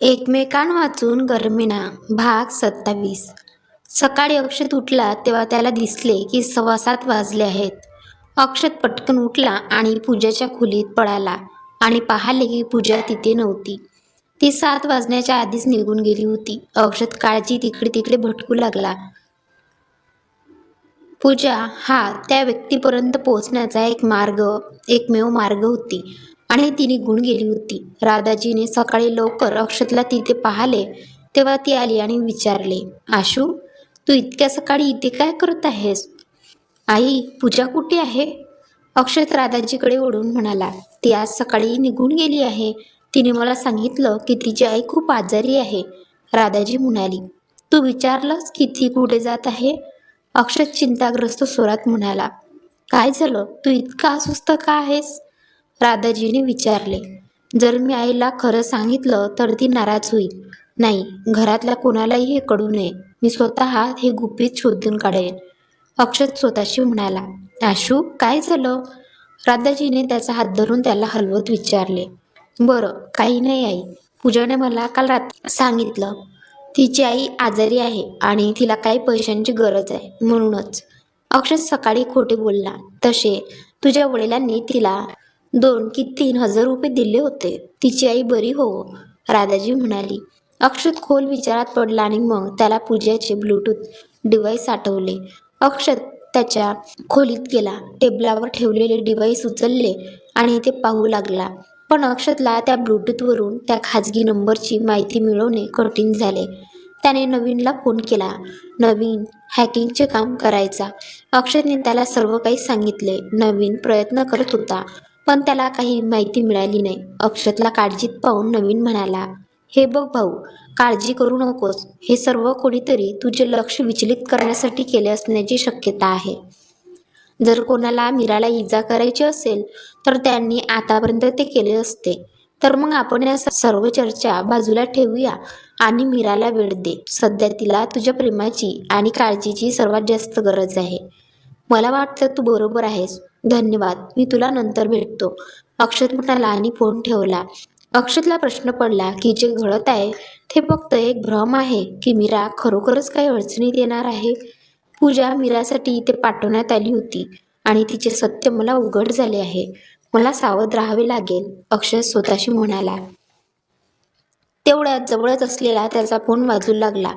एकमेकां वाचून गर्मीना भाग सत्तावीस. सकाळी अक्षत उठला तेव्हा त्याला दिसले की सव्वा सात वाजले आहेत. अक्षत पटकन उठला आणि पूजाच्या खोलीत पळाला आणि पाहिले की पूजा तिथे नव्हती. ती सात वाजण्याच्या आधीच निघून गेली होती. अक्षत काळजी तिकडे तिकडे भटकू लागला. पूजा हा त्या व्यक्तीपर्यंत पोहोचण्याचा एक मार्ग एकमेव मार्ग होती. आणि तिने गुण गेली होती. राधाजीने सकाळी लवकर अक्षतला तिथे पाहिले तेव्हा ती आली आणि विचारले आशू तू इतक्या सकाळी इथे काय करत आहेस? आई पूजा कुठे आहे? अक्षत राधाजीकडे ओढून म्हणाला ती आज सकाळी निघून गेली आहे. तिने मला सांगितलं की तिची आई खूप आजारी आहे. राधाजी म्हणाली तू विचारलंस की ती कुठे जात आहे? अक्षत चिंताग्रस्त स्वरात म्हणाला काय झालं? तू इतका अस्वस्थ का आहेस? राधाजीने विचारले जर मी आईला खरं सांगितलं तर ती नाराज होईल. नाही घरातल्या कोणालाही हे कळू नये. मी स्वतः हे गुपित शोधून काढेन. अक्षत स्वतःशी म्हणाला आशू काय झालं? राधाजीने त्याचा हात धरून त्याला हलवत विचारले बरं काही नाही आई. पूजाने मला काल रात सांगितलं तिची आई आजारी आहे आणि तिला काही पैशांची गरज आहे म्हणूनच. अक्षत सकाळी खोटे बोलला तसे तुझ्या वडिलांनी तिला दोन की तीन हजार रुपये दिले होते. तिची आई बरी हो राधाजी म्हणाली. अक्षत खोल विचारात पडला आणि मग त्याला पूजाचे ब्लूटूथ डिव्हाइस आठवले अक्षत त्याच्या खोलीत गेला. टेबलावर ठेवलेले डिव्हाइस उचलले आणि ते पाहू लागला. पण अक्षतला त्या ब्लूटूथवरून त्या खाजगी नंबरची माहिती मिळवणे कठीण झाले. त्याने नवीनला फोन केला. नवीन हॅकिंगचे काम करायचा. अक्षतने त्याला सर्व काही सांगितले. नवीन प्रयत्न करत होता. पण त्याला काही माहिती मिळाली नाही. अक्षतला काळजीत पाहून नवीन म्हणाला हे बघ भाऊ काळजी करू नकोस. हे सर्व कोणीतरी तुझे लक्ष विचलित करण्यासाठी केले असण्याची शक्यता आहे. जर कोणाला मीराला इजा करायची असेल तर त्यांनी आतापर्यंत ते केले असते. तर मग आपण या सर्व चर्चा बाजूला ठेवूया आणि मीराला वेळ दे. सध्या तिला तुझ्या प्रेमाची आणि काळजीची सर्वात जास्त गरज आहे. मला वाटतं तू बरोबर आहेस. धन्यवाद मी तुला नंतर भेटतो. अक्षत म्हणाला आणि फोन ठेवला. अक्षतला प्रश्न पडला की जे घडत आहे ते फक्त एक भ्रम आहे की मीरा खरोखरच काही अडचणीत येणार आहे? पूजा मीरासाठी इथे पाठवण्यात आली होती आणि तिचे सत्य मला उघड झाले आहे. मला सावध राहावे लागेल अक्षय स्वतःशी म्हणाला. तेवढ्यात जवळच असलेला त्याचा फोन वाजू लागला.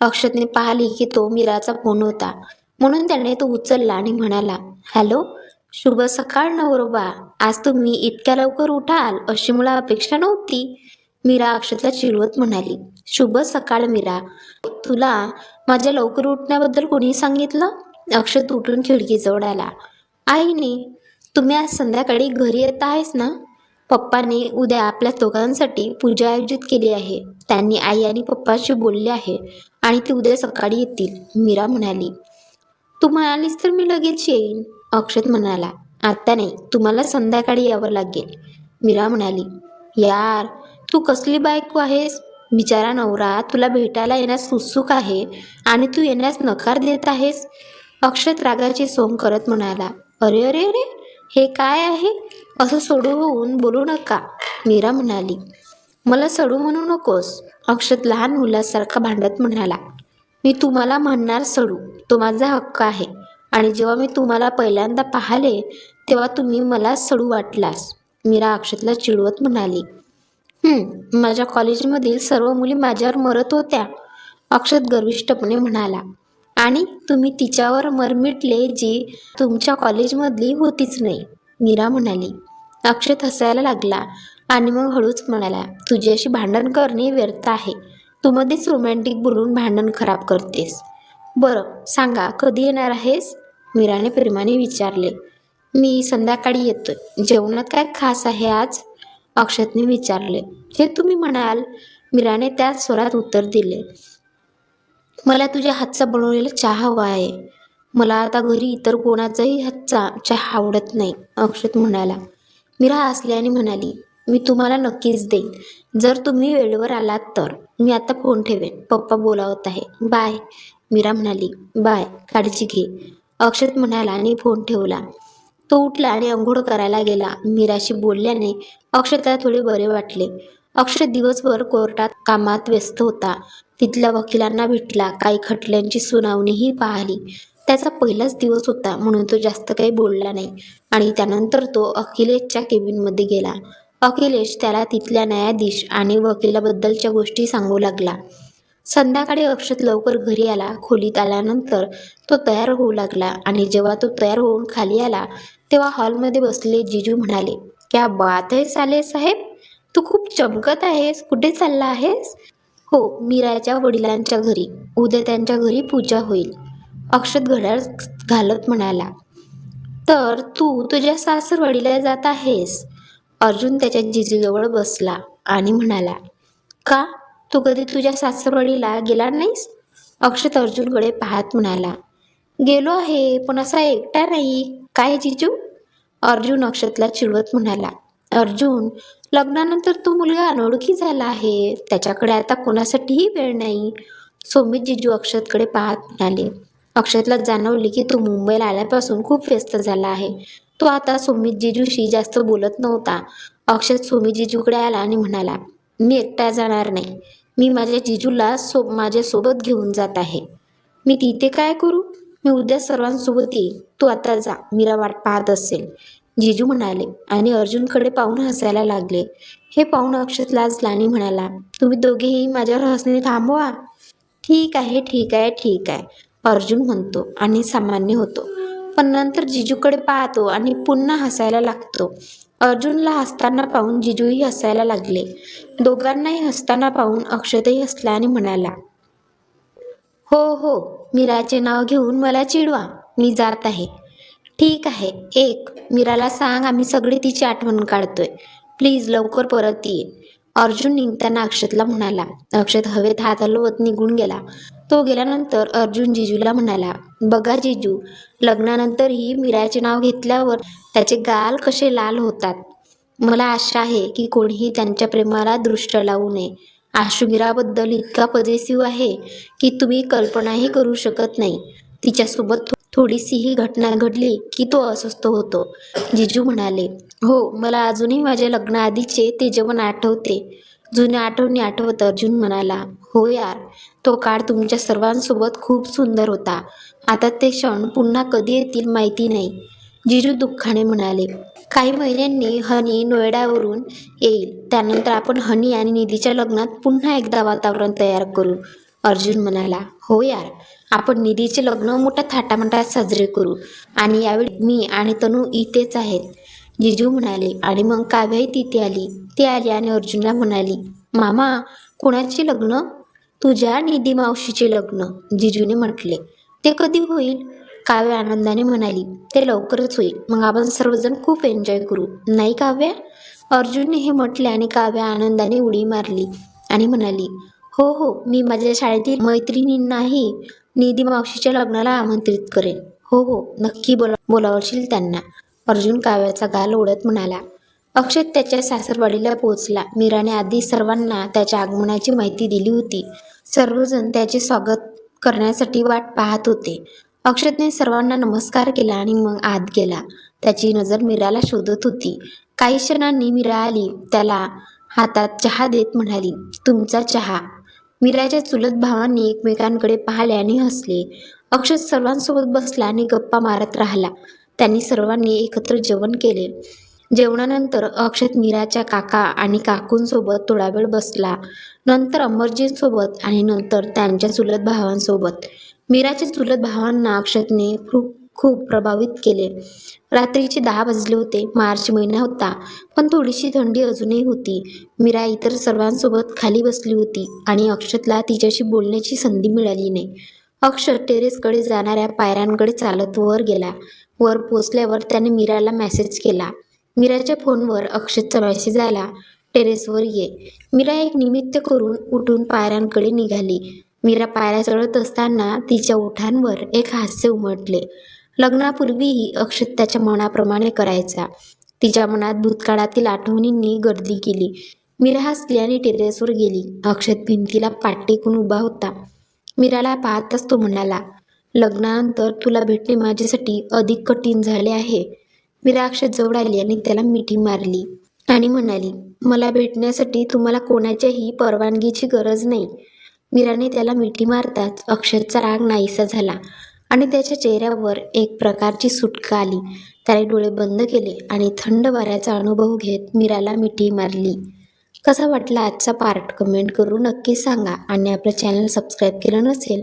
अक्षतने पाहिली की तो मीराचा फोन होता. म्हणून त्याने तो उचलला आणि म्हणाला हॅलो शुभ सकाळ नवरोबा आज तुम्ही इतक्या लवकर उठाल अशी मला अपेक्षा नव्हती. मीरा अक्षतला चिडवत म्हणाली शुभ सकाळ मीरा. तुला माझ्या लवकर उठण्याबद्दल कोणी सांगितलं? अक्षत उठून खिडकीजवळ आला. आईने तुम्ही आज संध्याकाळी घरी येत आहेस ना? पप्पाने उद्या आपल्या दोघांसाठी पूजा आयोजित केली आहे. त्यांनी आई आणि पप्पाशी बोलले आहे आणि ते उद्या सकाळी येतील. मीरा म्हणाली तू म्हणालीस तर मी लगेच येईन. अक्षत म्हणाला आत्ता नाही तुम्हाला संध्याकाळी यावं लागेल. मीरा म्हणाली यार तू कसली बायको आहेस? बिचारा नवरा तुला भेटायला येण्यास उत्सुक आहे आणि तू येण्यास नकार देत आहेस. अक्षत रागाची सोंग करत म्हणाला अरे अरे अरे हे काय आहे? असं सोडू होऊन बोलू नका. मीरा म्हणाली मला सडू म्हणू नकोस. अक्षत लहान मुलासारखा भांडत म्हणाला मी तुम्हाला म्हणणार सडू तो माझा हक्क आहे. आणि जेव्हा मी तुम्हाला पहिल्यांदा पाहिले तेव्हा तुम्ही मला सडू वाटलास. मीरा अक्षतला चिडवत म्हणाली माझ्या कॉलेजमधील सर्व मुली माझ्यावर मरत होत्या अक्षत गर्विष्ठपणे म्हणाला. आणि तुम्ही तिच्यावर मरमिटले जी तुमच्या कॉलेजमधली होतीच नाही मीरा म्हणाली. अक्षत हसायला लागला आणि मग हळूच म्हणाला तुझ्याशी भांडण करणे व्यर्थ आहे. तू मध्येच रोमॅन्टिक बोलून भांडण खराब करतेस. बरं सांगा कधी येणार आहेस? मीराने प्रेमाने विचारले मी संध्याकाळी येतोय. जेवणात काय खास आहे आज? अक्षतने विचारले जे तुम्ही म्हणाल. मीराने त्याच स्वरात उत्तर दिले मला तुझ्या हातचा बनवलेला चहा हवा आहे. मला आता घरी इतर कोणाचाही हातचा चहा आवडत नाही. अक्षत म्हणाला. मीरा हसल्याने म्हणाली मी तुम्हाला नक्कीच देईन. जर तुम्ही वेळेवर आलात तर. मी आता फोन ठेवेन. पप्पा बोलावत आहे. बाय. मीरा म्हणाली बाय. काळजी घे. अक्षत म्हणाला आणि फोन ठेवला. तो उठला आणि अंघोळ करायला गेला. मीराशी बोलल्याने अक्षतला थोडे बरे वाटले. अक्षत दिवसभर कोर्टात कामात व्यस्त होता. तिथल्या वकिलांना भेटला. काही खटल्यांची सुनावणीही पाहिली. त्याचा पहिलाच दिवस होता म्हणून तो जास्त काही बोलला नाही. आणि त्यानंतर तो अखिलेशच्या केबिनमध्ये गेला. अखिलेश त्याला तिथल्या न्यायाधीश आणि वकिलाबद्दलच्या गोष्टी सांगू लागला. संध्याकाळी अक्षत लवकर घरी आला. खोलीत आल्यानंतर तो तयार होऊ लागला आणि जेव्हा तो तयार होऊन खाली आला तेव्हा हॉलमध्ये बसले जिजू म्हणाले क्या बात आहे साले साहेब? तू खूप चमकत आहेस. कुठे चालला आहेस? हो मीराच्या वडिलांच्या घरी. उद्या त्यांच्या घरी पूजा होईल. अक्षत घड्याळ घालत म्हणाला तर तू तुझ्या सासरवाडीला जात आहेस? अर्जुन त्याच्या जिजूजवळ बसला आणि म्हणाला का? तू कधी तुझ्या सासरवाडीला गेला नाहीस? अक्षत अर्जुनकडे पाहत म्हणाला गेलो आहे पण असा एकटा नाही. काय जिजू? अर्जुन अक्षतला चिडवत म्हणाला अर्जुन लग्नानंतर तो मुलगा अनोळखी झाला आहे. त्याच्याकडे आता कोणासाठीही वेळ नाही. सोमित जिजू अक्षतकडे पाहत म्हणाले अक्षतला जाणवले की तो मुंबईला आल्यापासून खूप व्यस्त झाला आहे. तो आता सोमित जिजूशी जास्त बोलत नव्हता. अक्षत सोमित जिजूकडे आला आणि म्हणाला मी एकटा जाणार नाही. मी माझ्या जिजूला सो माझ्यासोबत घेऊन जात आहे. मी तिथे काय करू? मी उद्या सर्वांसोबत येईल तू आता जा. मीरा वाट पाहत असेल. जिजू म्हणाले आणि अर्जुनकडे पाहून हसायला लागले. हे पाहून अक्षत लाजला आणि म्हणाला तुम्ही दोघेही माझ्यावर हसणे थांबवा. ठीक आहे ठीक आहे ठीक आहे अर्जुन म्हणतो आणि सामान्य होतो. पण नंतर जिजूकडे पाहतो आणि पुन्हा हसायला लागतो. अर्जुनला हसताना पाहून जिजूही हसायला लागले. दोघांनाही हसताना पाहून अक्षतही हसला आणि म्हणाला हो हो मीराचे नाव घेऊन मला चिडवा. मी जात आहे. ठीक आहे एक मीराला सांग आम्ही सगळी तिची आठवण काढतोय. प्लीज लवकर परत ये. अर्जुन निघताना अक्षतला म्हणाला. अक्षत हवेत हात हलवत निघून गेला. तो गेल्यानंतर अर्जुन जिजूला म्हणाला बघा जिजू लग्नानंतरही मीराचे नाव घेतल्यावर त्याचे गाल कसे लाल होतात? मला आशा आहे की कोणीही त्यांच्या प्रेमाला दृष्ट लावू नये. आशुमीराबद्दल इतका पजेसिव्ह आहे की तुम्ही कल्पनाही करू शकत नाही. तिच्यासोबत थोडीशीही घटना घडली की तो अस्वस्थ होतो. जिजू म्हणाले हो मला अजूनही माझ्या लग्नाआधीचे ते जेवण आठवते. जुन्या आठवणी आठवत अर्जुन म्हणाला हो यार तो काळ तुमच्या सर्वांसोबत खूप सुंदर होता. आता ते क्षण पुन्हा कधी येतील माहिती नाही. जिजू दुःखाने म्हणाले काही महिन्यांनी हनी नोएडावरून येईल. त्यानंतर आपण हनी आणि निधीच्या लग्नात पुन्हा एकदा वातावरण तयार करू. अर्जुन म्हणाला हो यार आपण निधीचे लग्न मोठ्या थाटामाटात साजरे करू. आणि यावेळी मी आणि तनू इथेच आहेत. जिजू म्हणाले आणि मग काव्याही तिथे आली? ती आली आणि अर्जुनला म्हणाली मामा कोणाचे लग्न? तुझ्या निधी मावशीचे लग्न जिजूने म्हटले. ते कधी होईल? काव्य आनंदाने म्हणाली ते लवकरच होईल. मग आपण सर्वजण खूप एन्जॉय करू नाही काव्या? अर्जुनने हे म्हटले आणि काव्या आनंदाने उडी मारली आणि म्हणाली हो हो मी माझ्या शाळेतील मैत्रिणींनाही निधी मावशीच्या लग्नाला आमंत्रित करेन. हो हो नक्की बोला बोलावशील त्यांना. अर्जुन काव्याचा गाल ओढत म्हणाला अक्षत त्याच्या सासरवाडीला पोहोचला. मीराने आधी सर्वांना त्याच्या आगमनाची माहिती दिली होती. सर्वजण त्याचे स्वागत करण्यासाठी वाट पाहत होते. अक्षतने सर्वांना नमस्कार केला आणि मग आत गेला. त्याची नजर मीराला शोधत होती. काही क्षणांनी मीरा आली. त्याला हातात चहा देत म्हणाली तुमचा चहा. मीराच्या चुलत भावांनी एकमेकांकडे पाहिले आणि हसले. अक्षत सर्वांसोबत बसला आणि गप्पा मारत राहिला. त्यांनी सर्वांनी एकत्र जेवण केले. जेवणानंतर अक्षत मीराच्या काका आणि काकूंसोबत थोडा वेळ बसला. नंतर अमरजींसोबत आणि नंतर त्यांच्या चुलत भावांसोबत. मीराच्या चुलत भावांना अक्षतने खूप खूप प्रभावित केले. रात्रीचे दहा वाजले होते मार्च महिना होता पण थोडीशी थंडी अजूनही होती. मीरा इतर सर्वांसोबत खाली बसली होती आणि अक्षतला तिच्याशी बोलण्याची संधी मिळाली नाही. अक्षत टेरेसकडे जाणाऱ्या पायऱ्यांकडे चालत वर गेला. वर पोचल्यावर त्याने मीराला मेसेज केला. मीराच्या फोनवर अक्षतचा मेसेज आला टेरेसवर ये. मीरा एक निमित्त करून उठून पायऱ्यांकडे निघाली. मीरा पायऱ्या चढत असताना तिच्या ओठांवर एक हास्य उमटले. लग्नापूर्वीही अक्षत त्याच्या मनाप्रमाणे करायचा. तिच्या मनात भूतकाळातील आठवणींनी गर्दी केली. मीरा हसली आणि टेरेसवर गेली. अक्षत भिंतीला पाठ टेकून उभा होता. मीराला पाहताच तो म्हणाला लग्नानंतर तुला भेटणे माझ्यासाठी अधिक कठीण झाले आहे. मी राक्षसजवळ जवळ आली आणि त्याला मिठी मारली आणि म्हणाली मला भेटण्यासाठी तुम्हाला कोणाच्याही परवानगीची गरज नाही. मीराने त्याला मिठी मारताच अक्षरचा राग नाहीसा झाला आणि त्याच्या चेहऱ्यावर एक प्रकारची सुटका आली. त्याने डोळे बंद केले आणि थंड वाऱ्याचा अनुभव घेत मीराला मिठी मारली. कसा वाटला आजचा पार्ट कमेंट करून नक्की सांगा आणि आपलं चॅनल सबस्क्राईब केलं नसेल